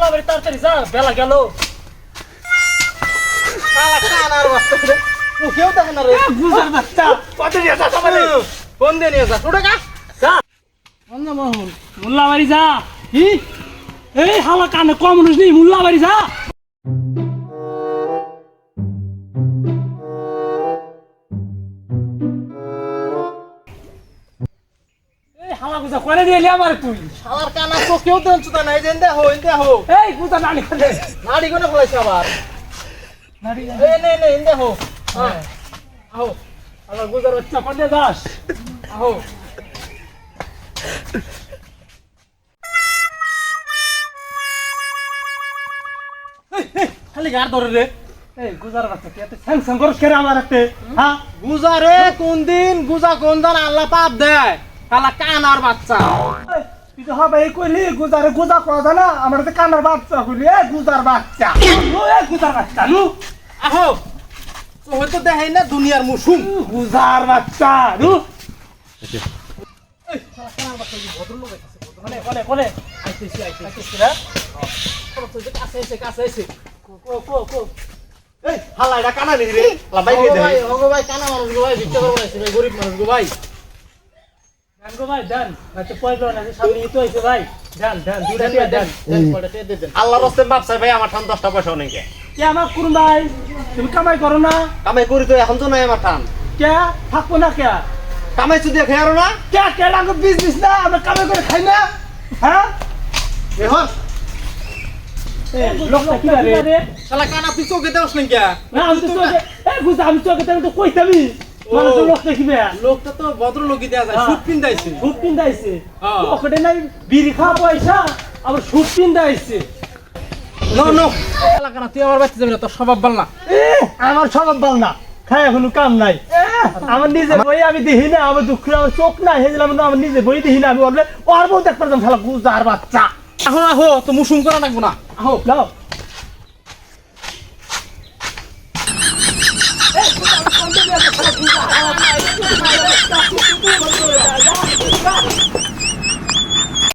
মোল্লা বাড়ি তাড়াতাড়ি যা বেলা গেল শালা কানার বাচ্চা রে ও কেউ দেখে না রে বুঝার বাচ্চা কত নিয়ে যা সবাই কোন দিয়ে নিয়ে যা ছোটে কা যা মোল্লা বাড়ি যা কি এই হালা কানে কম মানুষ নেই মোল্লা বাড়ি যা করে দিয়ে আমার তুই? শালার কানা তো কেউ দেন চুদা নাই দেন দেখো ইন দেখো এই গুজা নানি করে নাড়ি কোনে ফলাইছে আবার? নানি এই নে নে ইন দেখো আহো হালা গুজার বাচ্চা পান্ডে দাস। আহো। খালি গার ধরে রে গুজার কোন দিন গুজা কোন দিন আল্লাহ পাপ দেয়? শালা কানার বাচ্চা। তুই তো হবে এই কইলি গুজারে গুজা করা যায় না আমার তো কানার বাচ্চা কইলি এ গুজার বাচ্চা। ও এ গুজার বাচ্চা নু আহো তো হয়তো দেখাই না দুনিয়ার মুসুম। গুজার বাচ্চা নু? ভাই কানা মানুষ গো ভাই ভিক্ষা করব গরিব মানুষ গো ভাই। ডান গো ভাই ডান আচ্ছা পয়লো না সামনে তো হইছে ভাই। আমার ঠান দশটা পয়সা নেই কে। কে আমার করুন ভাই? তুমি কামাই করো না। কামাই করি তো এখন তো নাই আমার ঠান। কে? থাকব না কে? কামাই চুদি খেয়ে আরও না। কে কে? লাগো বিজনেস না আমরা কামাই করে খাই না। হ্যাঁ? এখন লোকটা কি রে শালা কানা তুই চোখে দেওস না কে? না আমি তো তোকে এ বুঝা আমি তোকে তাহলে তো কইতামি মানে তো লোকটা কি বে লোকটা তো ভদ্রলোকই দেয়া যায় হ্যাঁ। সুট পিন্দাইছে সুট পিন্দাইছে হ্যাঁ। ওখানে নাই বিড়ি খাওয়া পয়সা আবার সুট পিন্দাইছে নো নো। শালা কানা তুই আমার বাচ্চা যাবি না তোর স্বভাব ভালো না। আমার স্বভাব ভালো না। খায় কোনো কাম নাই। আমার নিজে বই আমি দেখি না আমার দুঃখ আমার চোখ নাই। হেছিলাম আমার নিজে বই দেখি না। আমি বললে ওর বউ দেখতে পারতাম শালা গুজার বাচ্চা। আহো আহো তো মুসুম করা লাগবো না। আহো যাও।